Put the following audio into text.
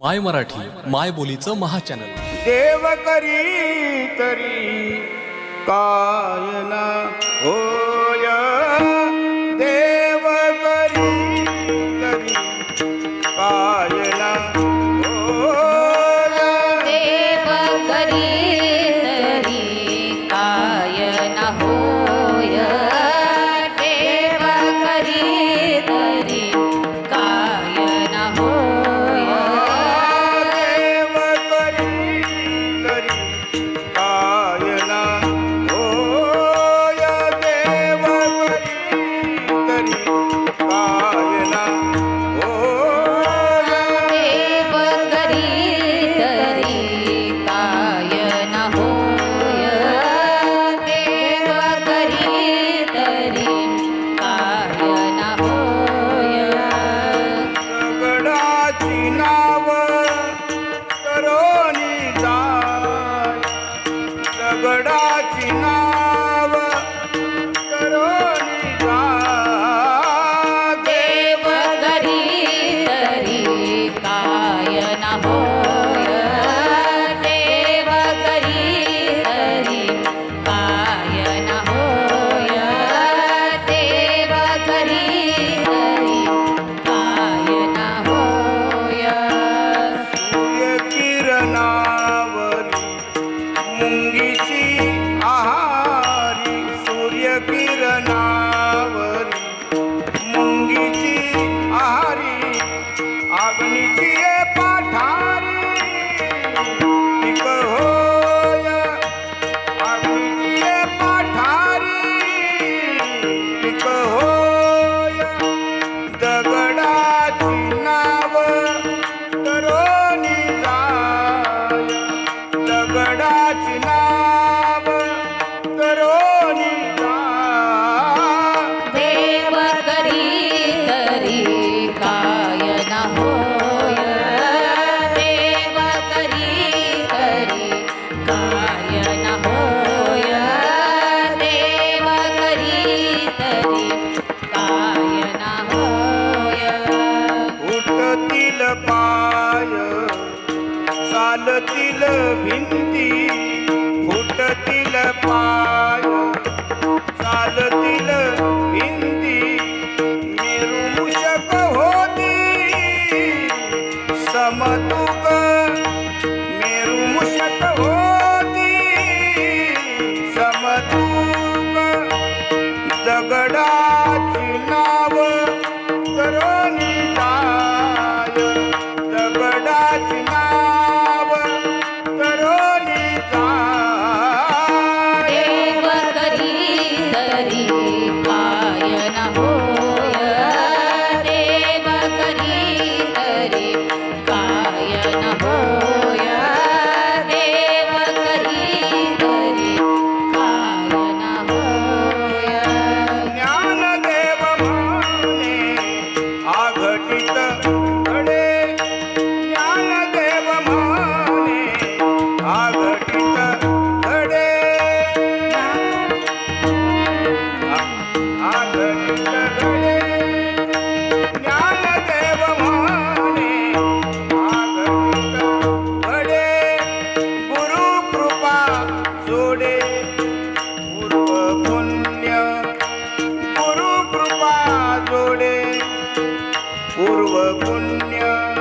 माय मराठी माय बोलीचं महाचॅनल. देव करी तरी कायना हो होय. दगडा चुनाव करोनी जाय दगडा चुनाव भिन्ती punya